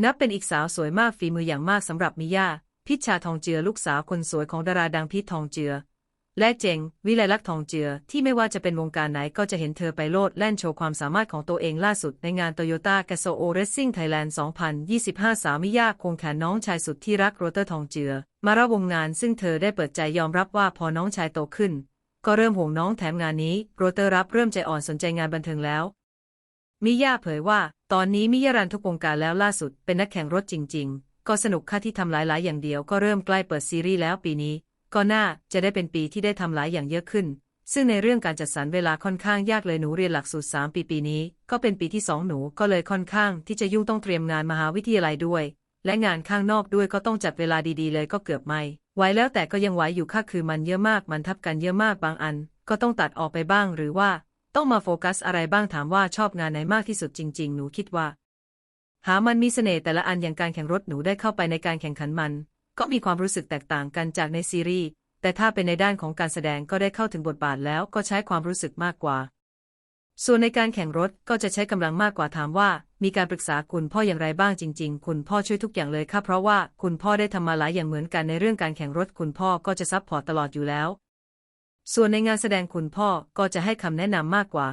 นับเป็นอีกสาวสวยมากฝีมืออย่างมากสำหรับมิยาพิชชาทองเจือลูกสาวคนสวยของดาราดังพีททองเจือ และเจง วิไลลักษณ์ทองเจือ ที่ไม่ว่าจะเป็นวงการไหนก็จะเห็นเธอไปโลดแล่นโชว์ความสามารถของตัวเองล่าสุดในงานโตโยต้า a ก o โอเร c ซิ่งไทยแลนด์2025 สาวมิยาคงแขนน้องชายสุดที่รักโรเตอร์ทองเจือ มารับวงงานซึ่งเธอได้เปิดใจยอมรับว่าพอน้องชายโตขึ้น ก็เริ่มห่วงน้องแถมงานนี้โรเตอร์รับเริ่มใจอ่อนสนใจงานบันเทิงแล้ว มิยาเผยว่า ตอนนี้มิยารันทุกวงการแล้วล่าสุดเป็นนักแข่งรถจริง ๆ ก็สนุกค่าที่ทำหลาย ๆ อย่างเดียวก็เริ่มใกล้เปิดซีรีส์แล้วปีนี้ ก็น่าจะได้เป็นปีที่ได้ทำหลายอย่างเยอะขึ้น ซึ่งในเรื่องการจัดสรรเวลาค่อนข้างยากเลยหนูเรียนหลักสูตร3ปีปีนี้ ก็เป็นปีที่ 2 หนูก็เลยค่อนข้างที่จะยุ่งต้องเตรียมงานมหาวิทยาลัยด้วย และงานข้างนอกด้วยก็ต้องจัดเวลาดี ๆ เลยก็เกือบไม่ไหวแล้วแต่ก็ยังไหวอยู่ค่ะคือมันเยอะมากมันทับกันเยอะมากบางอัน ก็ต้องตัดออกไปบ้างหรือว่า ต้องมาโฟกัสอะไรบ้างถามว่าชอบงานไหนมากที่สุดจริง ๆ หนูคิดว่า หามันมีเสน่ห์แต่ละอันอย่างการแข่งรถหนูได้เข้าไปในการแข่งขันมัน ก็มีความรู้สึกแตกต่างกันจากในซีรีส์แต่ถ้าเป็นในด้านของการแสดงก็ได้เข้าถึงบทบาทแล้วก็ใช้ความรู้สึกมากกว่า ส่วนในการแข่งรถก็จะใช้กำลังมากกว่าถามว่า มีการปรึกษาคุณพ่ออย่างไรบ้างจริง ๆ คุณพ่อช่วยทุกอย่างเลยค่ะเพราะว่าคุณพ่อได้ทำมาหลายอย่างเหมือนกันในเรื่องการแข่งรถคุณพ่อก็จะซัพพอร์ตตลอดอยู่แล้ว ส่วนในงานแสดงคุณพ่อก็จะให้คำแนะนำมากกว่า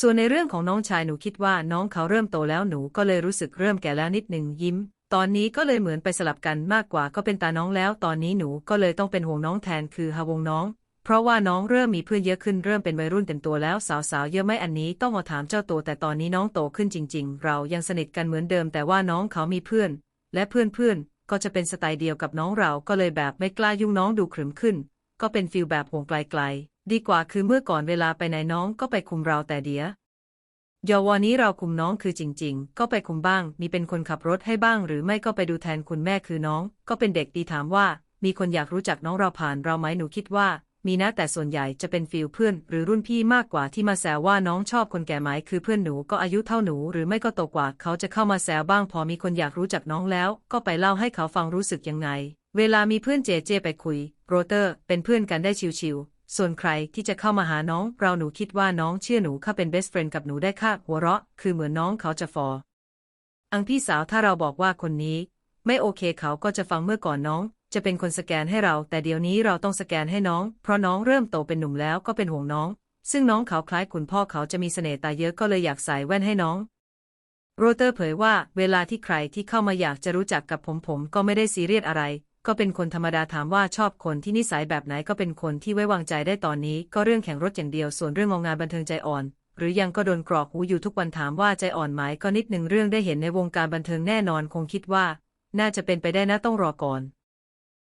ส่วนในเรื่องของน้องชายหนูคิดว่าน้องเขาเริ่มโตแล้วหนูก็เลยรู้สึกเริ่มแก่แล้วนิดหนึ่งยิ้ม ตอนนี้ก็เลยเหมือนไปสลับกันมากกว่าก็เป็นตาน้องแล้ว ตอนนี้หนูก็เลยต้องเป็นห่วงน้องแทนคือฮาวงน้อง เพราะว่าน้องเริ่มมีเพื่อนเยอะขึ้นเริ่มเป็นวัยรุ่นเต็มตัวแล้วสาวๆเยอะไหมอันนี้ต้องมาถามเจ้าตัวแต่ตอนนี้น้องโตขึ้นจริง ๆ เรายังสนิทกันเหมือนเดิม แต่ว่าน้องเขามีเพื่อน และเพื่อนๆก็จะเป็นสไตล์เดียวกับน้องเราก็เลยแบบไม่กล้ายุ่งน้องดูขรึมขึ้น ก็เป็นฟิลแบบห่วงไกลๆ ดีกว่าคือเมื่อก่อนเวลาไปไหนน้องก็ไปคุมเราแต่เดียยาววันนี้เราคุมน้องคือจริง ๆ ก็ไปคุมบ้าง มีเป็นคนขับรถให้บ้าง หรือไม่ก็ไปดูแทนคุณแม่คือน้อง ก็เป็นเด็กดีถามว่า มีคนอยากรู้จักน้องเราผ่านเราไหมหนูคิดว่า มีนะแต่ส่วนใหญ่จะเป็นฟิลเพื่อน หรือรุ่นพี่มากกว่าที่มาแซวว่าน้องชอบคนแก่ไหมคือเพื่อนหนูก็อายุเท่าหนู หรือไม่ก็โตกว่า เขาจะเข้ามาแซวบ้างพอมีคนอยากรู้จักน้องแล้ว ก็ไปเล่าให้เขาฟังรู้สึกยังไง เวลามีเพื่อนเจเจไปคุย โรเตอร์เป็นเพื่อนกันได้ชิวๆ ส่วนใครที่จะเข้ามาหาน้อง เราหนูคิดว่าน้องเชื่อหนูข้าเป็น best friend กับหนูได้ค่ะหัวเราะ คือเหมือนน้องเขาจะฟอ อังพี่สาวถ้าเราบอกว่าคนนี้ ไม่โอเคเขาก็จะฟังเมื่อก่อนน้อง จะเป็นคนสแกนให้เรา แต่เดี๋ยวนี้เราต้องสแกนให้น้อง เพราะน้องเริ่มโตเป็นหนุ่มแล้วก็เป็นห่วงน้อง ซึ่งน้องเขาคล้ายคุณพ่อเขาจะมีเสน่ห์ตาเยอะก็เลยอยากใส่แว่นให้น้องโรเตอร์เผยว่าเวลาที่ใครที่เข้ามาอยากจะรู้จักกับผมผมก็ไม่ได้ซีเรียสอะไร ก็เป็นคนธรรมดาถามว่าชอบคนที่นิสัยแบบไหนก็เป็นคนที่ไว้วางใจได้ตอนนี้ ก็เรื่องแข่งรถอย่างเดียวส่วนเรื่องงานบันเทิงใจอ่อน หรือยังก็โดนกรอกหูอยู่ทุกวันถามว่าใจอ่อนไหมก็นิดหนึ่งเรื่องได้เห็นในวงการบันเทิงแน่นอนคงคิดว่า น่าจะเป็นไปได้นะต้องรอก่อน